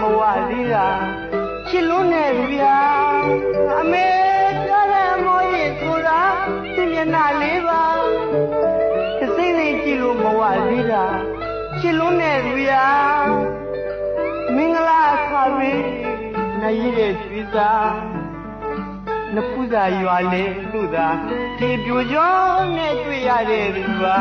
လို့မဝသေးတာချစ်လွန်းနေဗျာအမေပြောတဲ့မောရင်ဆိုတာသူမျက်နှာလေးပါတစ်စိမ့်လေးကြည့်လို့မဝသေးတာချစ်လွန်းနေဗျာမင်္ဂလာအခါရီနိုင်ရတဲ့ကျွေးစားနဖူးစာရွာလေသူ့သာဒီပြိုကျော်နဲ့တွေ့ရတဲ့သူပါ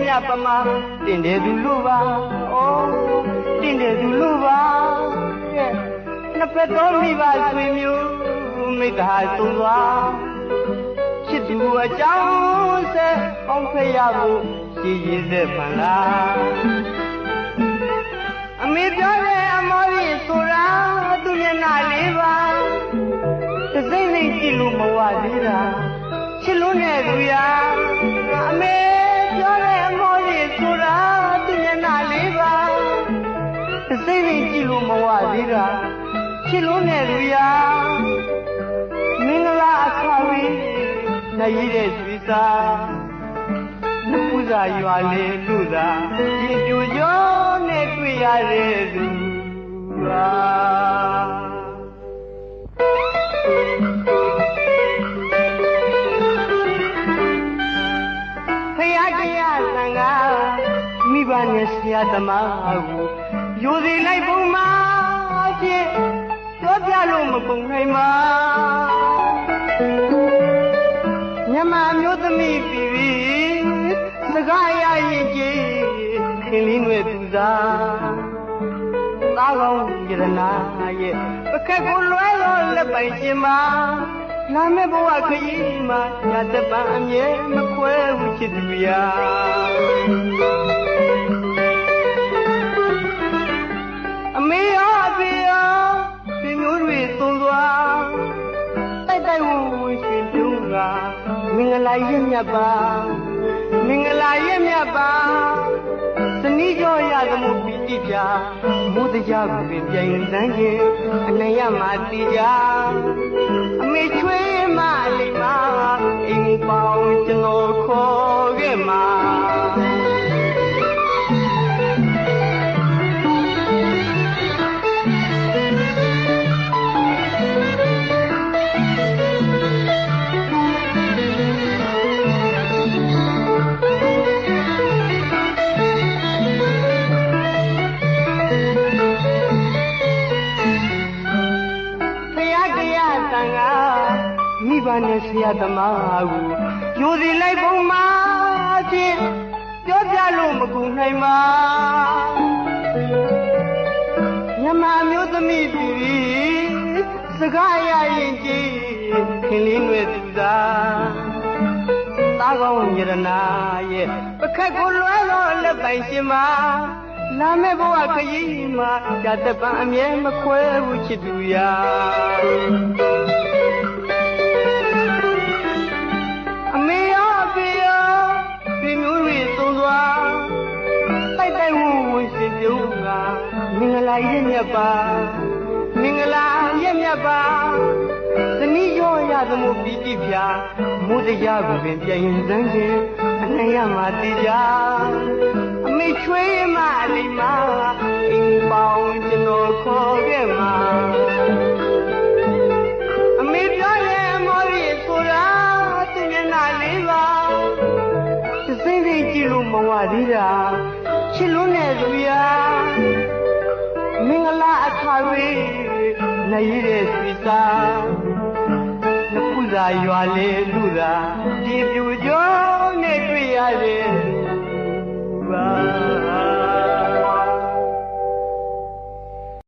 မြပမာတင်တယ်သူလို့ပါဩတင်တယ်သူလို့ပါရဲ့နှစ်ဖက်တော်မိပါဆွေမျိုးမိတ္တာသုံးသွားချစ်သူအကြောင်းဆက်အောင်ဖရဖို့ရည်ရည်သက်ပန်လားအမေပြောတဲ့အမောကြီးဆိုတာသူမျက်နှာလေးပါတစိမ့်စိမ့်ကြည့်လို့မဝသေးတာချစ်လို့နဲ့သူရာအမေ သေးတာချစ်လို့နဲ့သူရာမင်္ဂလာအခါရီနိုင်ရတဲ့ဆွေစားနဖူးစာရွာလေလူသာဒီပြူကျော်နဲ့တွေ့ရတဲ့သူပါဖယားတရားသံဃာမိဘနဲ့ဆရာသမားကိုယူစီလိုက်ပုံမှာ ဖြင့်ပြောပြလို့မကုန်နိုင်ပါမြမမျိုးသမီးပြီပြီစကားရရင်ကြည်ခင်လေးတွေသူစားသားကောင်းယရနာရဲ့ပကက်ကိုလွဲလို့လက်ပိုင်ရှင်မှာလာမဲ့ဘဝခရီးမှာညာတပံအမြဲမခွဲဘူးချစ်သူရာ မင်္ဂလာရဲ့မြတ်ပါမင်္ဂလာရဲ့မြတ်ပါစနီးကြောရသမှုပြီးကြည့်ပြမိုးတရားကိုပင်ပြိုင်လန်းခြင်းအနေရမှာတည်ကြအမေချွေးမလေးမအိမ်ပေါင်းကျွန်တော်ခေါ်ခဲ့မှာ နဲ့ဆရာသမားကိုယူစီလိုက်ပုံမှာဖြင့်ပြောပြလို့မကူနိုင်ပါညမမျိုးသမီးပြီစကားရရင်ကြည်ခင်လေးတွေသူသားသားကောင်းယရနာရဲ့ပခက်ကိုလွဲတော့လက်ပိုင်ရှင်မှာလာမဲ့ဘဝခရီးမှာကြတပံအမြဲမခွဲဘူးချစ်သူရာ လာရဲ့မြတ်ပါမင်္ဂလာရဲ့မြတ်ပါသနီးရောရသမှုပြီးကြည့်ဖြာမိုးတရားကိုပင်ပြန်ရင်စမ်းခြင်းအနေရမှာတည်ကြအမေချွေးမလေးမအင်းပေါင်းကျွန်တော်ခေါ်ခဲ့မှာအမေပြောရဲ့မော်ရီဆိုတာသူမျက်နှာလေးပါစိမ့်စိမ့်ကြည့်လို့မဝသေးတာချစ်လွန်းတဲ့သူရာမင်္ဂ လာအခါရီနိုင်ရတဲ့ဆွေစားနဖူးစာရွာလေလူသာဒီပြူကျော်နဲ့တွေ့ရတဲ့ပါ